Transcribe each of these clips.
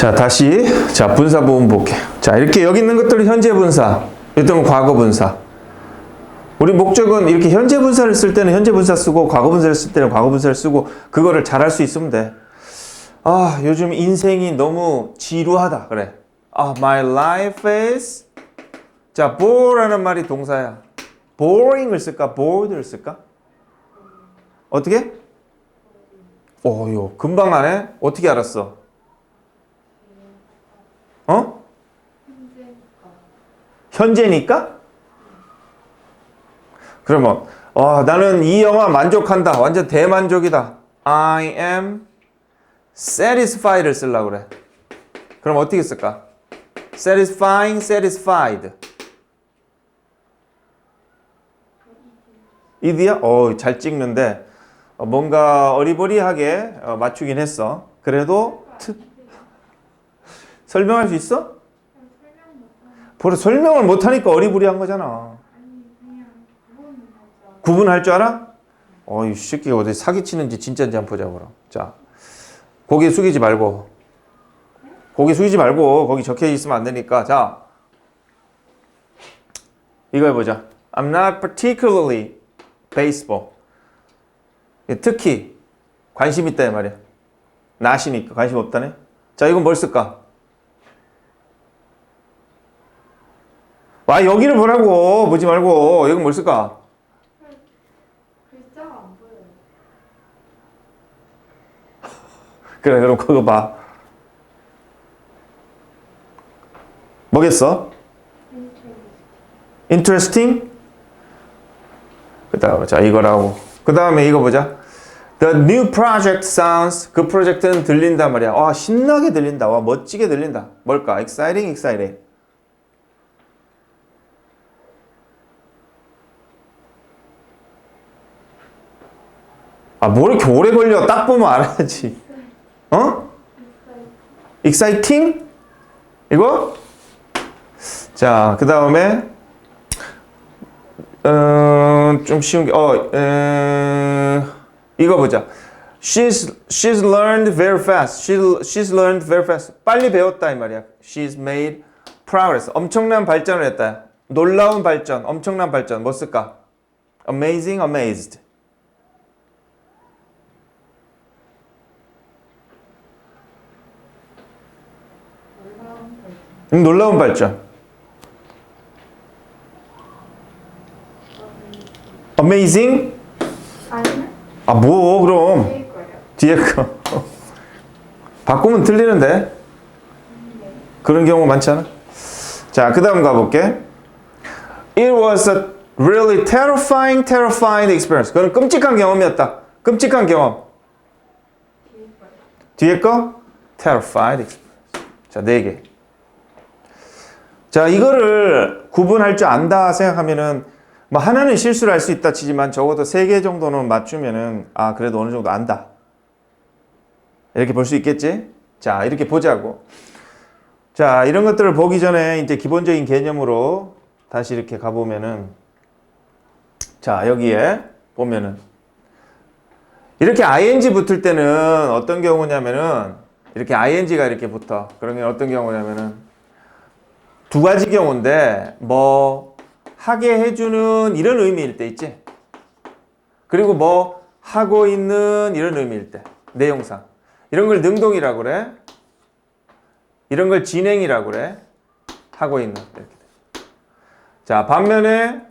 자, 다시 자, 분사 부분 볼게. 자, 이렇게 여기 있는 것들은 현재 분사, 이던 과거 분사. 우리 목적은 이렇게 현재 분사를 쓸 때는 현재 분사 쓰고 과거 분사를 쓸 때는 과거 분사를 쓰고 그거를 잘할 수 있으면 돼. 아, 요즘 인생이 너무 지루하다. 그래. 아, my life is 자, bore라는 말이 동사야. boring을 쓸까? bored를 쓸까? 어떻게? 오요, 금방 하네. 어떻게 알았어? 어? 현재니까? 그러면 와, 나는 이 영화 만족한다. 완전 대만족이다. I am satisfied를 쓰려고 그래. 그럼 어떻게 쓸까? satisfying, satisfied. 이디야? 어, 잘 찍는데 어, 뭔가 어리버리하게 어, 맞추긴 했어. 그래도 트... 설명할 수 있어? 보러 설명을 못하니까 어리부리한 거잖아. 구분할 줄 알아? 어, 이 새끼가 어디 사기치는지 진짜인지 한번 보자, 그럼. 자, 고개 숙이지 말고. 고개 숙이지 말고, 거기 적혀 있으면 안 되니까. 자, 이거 해보자. I'm not particularly baseball. 특히 관심 있다, 이 말이야. 나시니까 관심 없다네. 자, 이건 뭘 쓸까? 와, 여기를 보라고. 보지 말고. 이건 뭘 쓸까? 글자가 안 보여요. 그래, 그럼 그거 봐. 뭐겠어? interesting? 그 다음에, 자, 이거라고. 그 다음에 이거 보자. The new project sounds. 그 프로젝트는 들린단 말이야. 와, 신나게 들린다. 와, 멋지게 들린다. 뭘까? exciting, exciting. 아, 뭐 이렇게 오래 걸려? 딱 보면 알아야지. 어? exciting? 이거? 자, 그 다음에, 어, 좀 쉬운 게, 어, 에, 이거 보자. She's, she's learned very fast. She, she's learned very fast. 빨리 배웠다, 이 말이야. She's made progress. 엄청난 발전을 했다. 놀라운 발전, 엄청난 발전. 뭐 쓸까? Amazing, amazed. 음, 놀라운 발전. Amazing? 아니면 아, 뭐, 그럼. 일 거예요. 뒤에 거. 바꾸면 틀리는데? 그런 경우 많지 않아? 자, 그 다음 가볼게. It was a really terrifying, terrifying experience. 그건 끔찍한 경험이었다. 끔찍한 경험. 뒤에 거? Terrified experience. 자, 네 개. 자, 이거를 구분할 줄 안다 생각하면은 뭐 하나는 실수를 할 수 있다 치지만 적어도 세 개 정도는 맞추면은 아, 그래도 어느 정도 안다. 이렇게 볼 수 있겠지? 자, 이렇게 보자고. 자, 이런 것들을 보기 전에 이제 기본적인 개념으로 다시 이렇게 가보면은 자, 여기에 보면은 이렇게 ing 붙을 때는 어떤 경우냐면은 이렇게 ing가 이렇게 붙어. 그러면 어떤 경우냐면은 두 가지 경우인데 뭐 하게 해주는 이런 의미일 때 있지. 그리고 뭐 하고 있는 이런 의미일 때 내용상 이런 걸 능동이라고 그래. 이런 걸 진행이라고 그래. 하고 있는 이렇게 돼. 자 반면에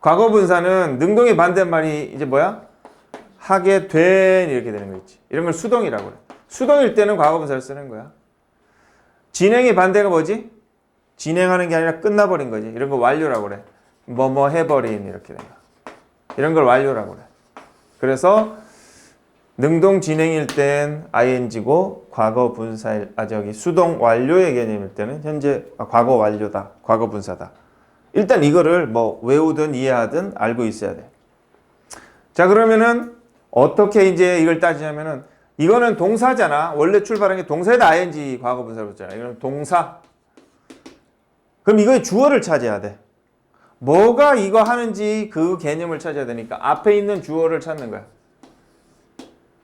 과거 분사는 능동의 반대말이 이제 뭐야? 하게 된 이렇게 되는 거 있지. 이런 걸 수동이라고 그래. 수동일 때는 과거 분사를 쓰는 거야. 진행의 반대가 뭐지? 진행하는 게 아니라 끝나버린 거지. 이런 거 완료라고 그래. 뭐 뭐 해버린 이렇게 된 거. 이런 걸 완료라고 그래. 그래서 능동 진행일 땐 ing고 과거 분사일 아 저기 수동 완료의 개념일 때는 현재 아, 과거 완료다. 과거 분사다. 일단 이거를 뭐 외우든 이해하든 알고 있어야 돼. 자 그러면은 어떻게 이제 이걸 따지냐면은 이거는 동사잖아. 원래 출발한 게 동사에다 ing 과거 분사로 했잖아. 이거는 동사. 그럼 이거의 주어를 찾아야 돼. 뭐가 이거 하는지 그 개념을 찾아야 되니까 앞에 있는 주어를 찾는 거야.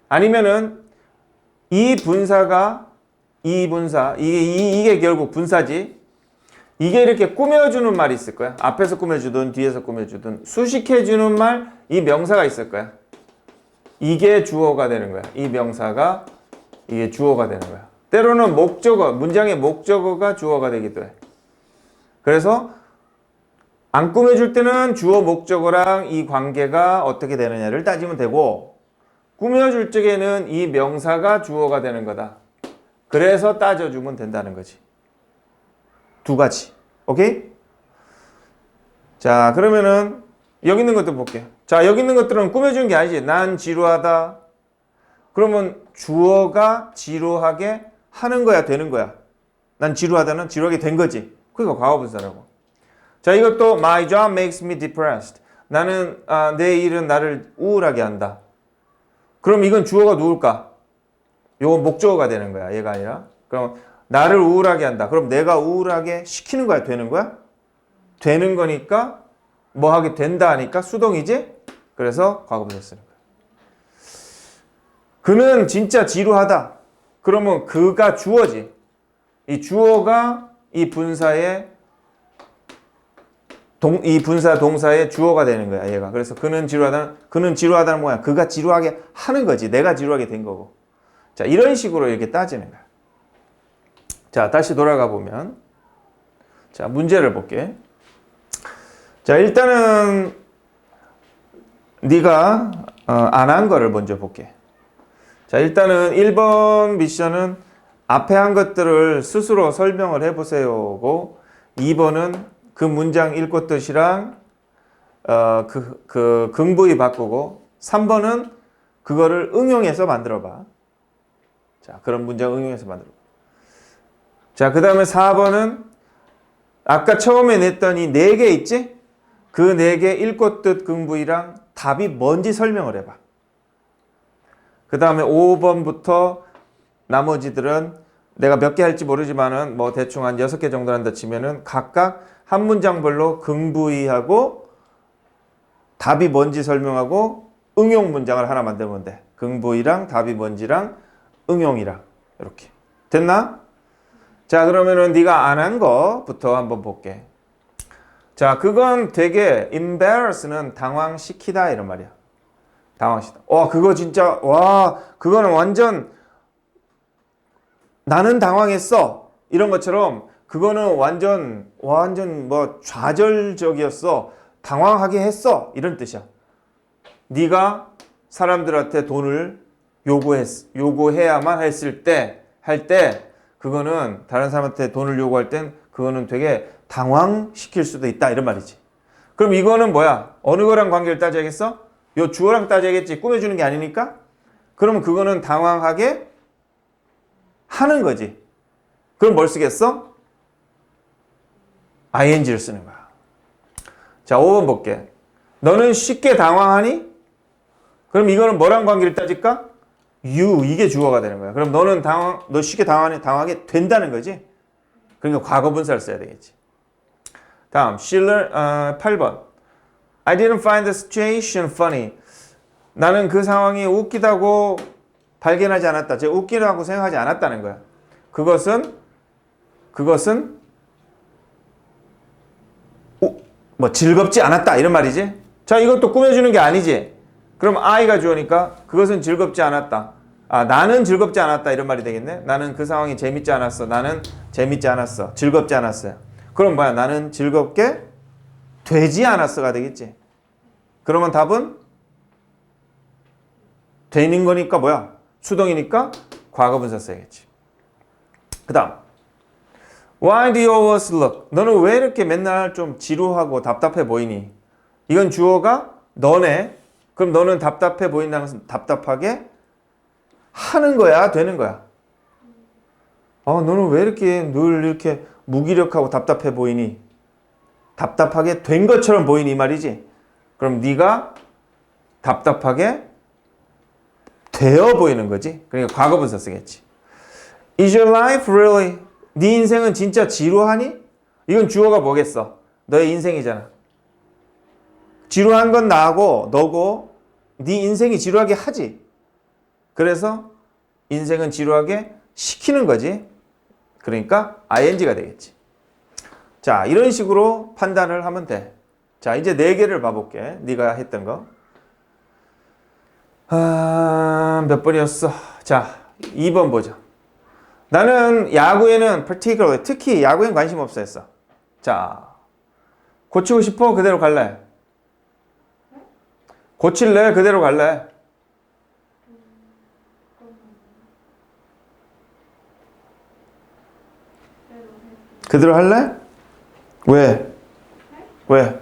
아니면은 이 분사가 이 분사 이게 이, 이게 결국 분사지. 이게 이렇게 꾸며주는 말이 있을 거야. 앞에서 꾸며주든 뒤에서 꾸며주든 수식해주는 말 이 명사가 있을 거야. 이게 주어가 되는 거야. 이 명사가 이게 주어가 되는 거야. 때로는 목적어 문장의 목적어가 주어가 되기도 해. 그래서 안 꾸며줄 때는 주어 목적어랑 이 관계가 어떻게 되느냐를 따지면 되고 꾸며줄 적에는 이 명사가 주어가 되는 거다. 그래서 따져주면 된다는 거지. 두 가지. 오케이? 자, 그러면은 여기 있는 것들 볼게요. 자, 여기 있는 것들은 꾸며주는 게 아니지. 난 지루하다. 그러면 주어가 지루하게 하는 거야, 되는 거야. 난 지루하다는 지루하게 된 거지. 그러니까 과거분사라고. 자, 이것도 my job makes me depressed. 나는 아, 내 일은 나를 우울하게 한다. 그럼 이건 주어가 누굴까? 요건 목적어가 되는 거야. 얘가 아니라. 그럼 나를 우울하게 한다. 그럼 내가 우울하게 시키는 거야? 되는 거야? 되는 거니까 뭐 하게 된다 하니까 수동이지? 그래서 과거분사 쓰는 거야. 그는 진짜 지루하다. 그러면 그가 주어지. 이 주어가 이 분사의 동, 이 분사 동사의 주어가 되는 거야, 얘가. 그래서 그는 지루하다는, 그는 지루하다는 뭐야? 그가 지루하게 하는 거지. 내가 지루하게 된 거고. 자, 이런 식으로 이렇게 따지는 거야. 자, 다시 돌아가 보면. 자, 문제를 볼게. 자, 일단은 네가 어, 안한 거를 먼저 볼게. 자, 일단은 1번 미션은 앞에 한 것들을 스스로 설명을 해보세요고 2번은 그 문장 읽고 뜻이랑 어, 그, 그 긍부의 바꾸고 3번은 그거를 응용해서 만들어봐. 자, 그런 문장 응용해서 만들어. 자, 그 다음에 4번은 아까 처음에 냈던 이네개 있지? 그네개 읽고 뜻 긍부이랑 답이 뭔지 설명을 해봐. 그 다음에 5번부터 나머지들은 내가 몇 개 할지 모르지만은 뭐 대충 한 6개 정도 한다 치면은 각각 한 문장별로 긍부의하고 답이 뭔지 설명하고 응용 문장을 하나 만들면 돼. 긍부의랑 답이 뭔지랑 응용이랑 이렇게. 됐나? 자, 그러면은 네가 안 한 거부터 한번 볼게. 자, 그건 되게 embarrass는 당황시키다 이런 말이야. 당황시다. 와, 그거 진짜 와, 그거는 완전 나는 당황했어. 이런 것처럼 그거는 완전 완전 뭐 좌절적이었어. 당황하게 했어. 이런 뜻이야. 네가 사람들한테 돈을 요구했 요구해야만 했을 때 할 때 그거는 다른 사람한테 돈을 요구할 땐 그거는 되게 당황시킬 수도 있다 이런 말이지. 그럼 이거는 뭐야? 어느 거랑 관계를 따져야겠어? 요 주어랑 따져야겠지. 꾸며주는 게 아니니까. 그러면 그거는 당황하게 하는 거지. 그럼 뭘 쓰겠어? ing를 쓰는 거야. 자, 5번 볼게. 너는 쉽게 당황하니? 그럼 이거는 뭐랑 관계를 따질까? you 이게 주어가 되는 거야. 그럼 너는 당황 너 쉽게 당황하니 당하게 된다는 거지. 그러니까 과거 분사를 써야 되겠지. 다음 Schiller 어, 8번. I didn't find the situation funny. 나는 그 상황이 웃기다고 발견하지 않았다. 제 웃기다고 생각하지 않았다는 거야. 그것은 그것은 우, 뭐 즐겁지 않았다 이런 말이지. 자, 이것도 꾸며주는 게 아니지. 그럼 I가 주어니까 그것은 즐겁지 않았다. 아, 나는 즐겁지 않았다 이런 말이 되겠네. 나는 그 상황이 재밌지 않았어. 나는 재밌지 않았어. 즐겁지 않았어요. 그럼 뭐야? 나는 즐겁게 되지 않았어가 되겠지. 그러면 답은 되는 거니까 뭐야? 수동이니까 과거분사 써야겠지. 그 다음. Why do you always look? 너는 왜 이렇게 맨날 좀 지루하고 답답해 보이니? 이건 주어가 너네. 그럼 너는 답답해 보인다는 것은 답답하게 하는 거야? 되는 거야? 아, 너는 왜 이렇게 늘 이렇게 무기력하고 답답해 보이니? 답답하게 된 것처럼 보이니 이 말이지? 그럼 네가 답답하게 되어 보이는 거지. 그러니까 과거분사 쓰겠지. Is your life really? 네 인생은 진짜 지루하니? 이건 주어가 뭐겠어? 너의 인생이잖아. 지루한 건 나하고 너고 네 인생이 지루하게 하지. 그래서 인생은 지루하게 시키는 거지. 그러니까 ing가 되겠지. 자, 이런 식으로 판단을 하면 돼. 자, 이제 네 개를 봐볼게. 네가 했던 거. 아, 몇 번이었어? 자, 2번 보자. 나는 야구에는 particularly 특히 야구엔 관심 없어 했어. 자, 고치고 싶어? 그대로 갈래? 고칠래? 그대로 갈래? 그대로 할래? 왜? 왜?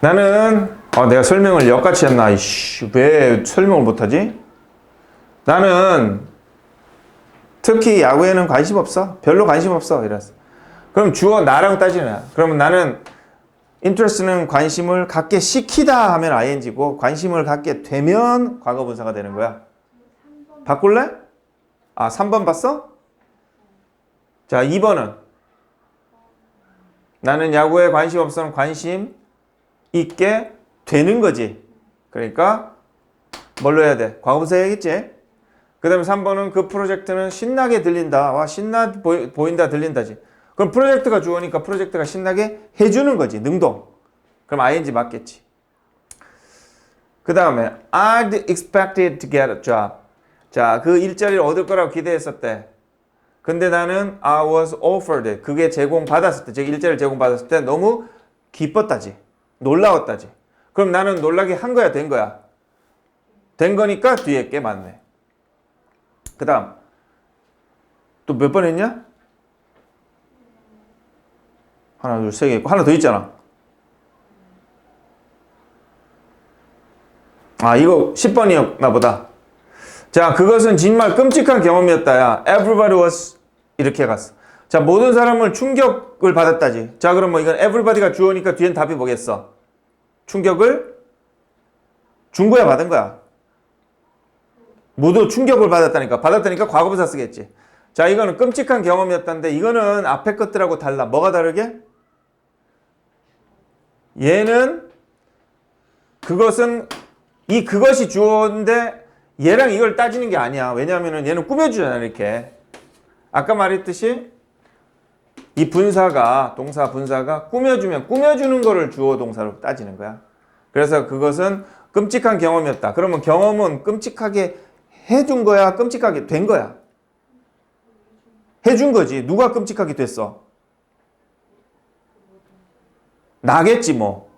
나는 아, 내가 설명을 역같이 했나? 이씨, 왜 설명을 못하지? 나는 특히 야구에는 관심 없어. 별로 관심 없어. 이랬어. 그럼 주어 나랑 따지냐? 그러면 나는 interest는 관심을 갖게 시키다 하면 ing고 관심을 갖게 되면 과거분사가 되는 거야. 바꿀래? 아, 3번 봤어? 자, 2번은 나는 야구에 관심 없으면 관심 있게 되는 거지. 그러니까 뭘로 해야 돼? 과거분사 해야겠지? 그 다음에 3번은 그 프로젝트는 신나게 들린다. 와, 신나 보이, 보인다, 들린다지. 그럼 프로젝트가 주어니까 프로젝트가 신나게 해주는 거지. 능동. 그럼 ing 맞겠지. 그 다음에 I'd expected to get a job. 자, 그 일자리를 얻을 거라고 기대했었대. 근데 나는 I was offered. 그게 제공받았을 때, 즉 일자리를 제공받았을 때 너무 기뻤다지. 놀라웠다지. 그럼 나는 놀라게 한 거야, 된 거야? 된 거니까 뒤에 게 맞네. 그 다음. 또 몇 번 했냐? 하나, 둘, 세 개 있고, 하나 더 있잖아. 아, 이거 10번이었나 보다. 자, 그것은 정말 끔찍한 경험이었다. 야, everybody was 이렇게 갔어. 자, 모든 사람을 충격을 받았다지. 자, 그럼 뭐 이건 everybody가 주어니까 뒤엔 답이 뭐겠어? 충격을 준 거야, 받은 거야? 모두 충격을 받았다니까. 받았다니까 과거분사 쓰겠지. 자, 이거는 끔찍한 경험이었다는데 이거는 앞에 것들하고 달라. 뭐가 다르게? 얘는 그것은 이 그것이 주어인데 얘랑 이걸 따지는 게 아니야. 왜냐하면은 얘는 꾸며주잖아 이렇게. 아까 말했듯이 이 분사가 동사 분사가 꾸며주면 꾸며주는 거를 주어 동사로 따지는 거야. 그래서 그것은 끔찍한 경험이었다. 그러면 경험은 끔찍하게 해준 거야, 끔찍하게 된 거야. 해준 거지. 누가 끔찍하게 됐어? 나겠지 뭐.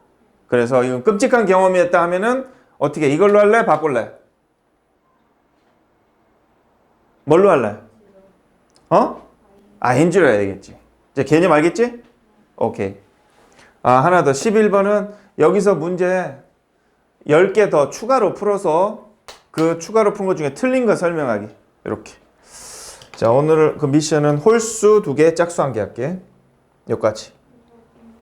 그래서 이건 끔찍한 경험이었다 하면은 어떻게 이걸로 할래? 바꿀래? 뭘로 할래? 어? 아, 인지로 해야 되겠지. 이제 개념 알겠지? 오케이. 아, 하나 더. 11번은 여기서 문제 10개 더 추가로 풀어서 그 추가로 푼 것 중에 틀린 거 설명하기. 이렇게. 자, 오늘 그 미션은 홀수 두 개, 짝수 한개 할게. 여기까지.